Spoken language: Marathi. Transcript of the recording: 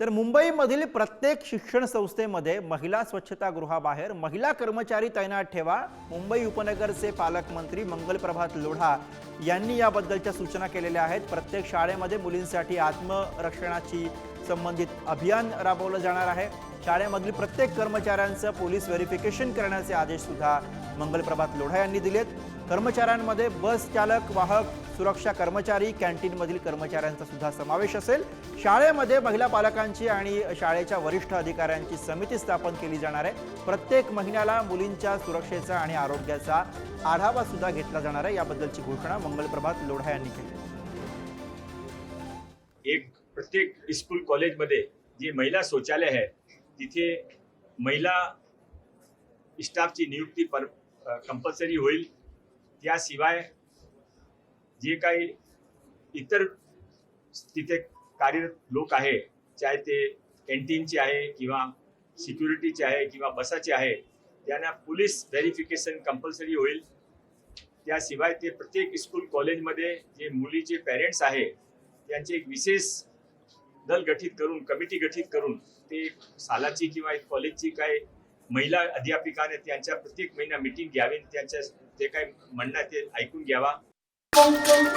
तर मुंबईमधील प्रत्येक शिक्षण संस्थेमध्ये महिला स्वच्छतागृहाबाहेर महिला कर्मचारी तैनात ठेवा. मुंबई उपनगरचे पालकमंत्री मंगलप्रभात लोढा यांनी याबद्दलच्या सूचना केलेल्या आहेत. प्रत्येक शाळेमध्ये मुलींसाठी आत्मरक्षणाची संबंधित अभियान राबवलं जाणार आहे. शाळेमधील प्रत्येक कर्मचाऱ्यांचं पोलीस व्हेरिफिकेशन करण्याचे आदेश सुद्धा मंगलप्रभात लोढा यांनी दिलेत. कर्मचाऱ्यांमध्ये बस चालक वाहक सुरक्षा कर्मचारी कॅन्टीनमधील कर्मचाऱ्यांचा सुद्धा समावेश असेल. शाळेमध्ये महिला पालकांची आणि शाळेच्या वरिष्ठ अधिकाऱ्यांची समिती स्थापन केली जाणार आहे. प्रत्येक महिन्याला मुलींच्या सुरक्षेचा आणि आरोग्याचा आढावा सुद्धा घेतला जाणार आहे. याबद्दलची घोषणा मंगलप्रभात लोढा यांनी केली. एक प्रत्येक स्कूल कॉलेजमध्ये जे महिला शौचालय आहे तिथे महिला स्टाफची नियुक्ती पर कंपल्सरी होईल. त्याशिवाय जे काही इतर तिथे कार्यरत लोक आहे चाहे ते कॅन्टीनचे आहे किंवा सिक्युरिटीचे आहे किंवा बसाचे आहे त्यांना पोलीस व्हेरिफिकेशन कंपल्सरी होईल. त्याशिवाय ते प्रत्येक स्कूल कॉलेजमध्ये जे मुलीचे पॅरेंट्स आहे त्यांचे एक विशेष दल गठीत करून कमिटी गठीत करून ते सालाची किंवा एक कॉलेजची काय महिला अध्यापिकाने त्यांच्या प्रत्येक महिना मिटिंग घ्यावी त्यांच्या ते काय म्हणणं आहे ते ऐकून घ्यावा. Thank you.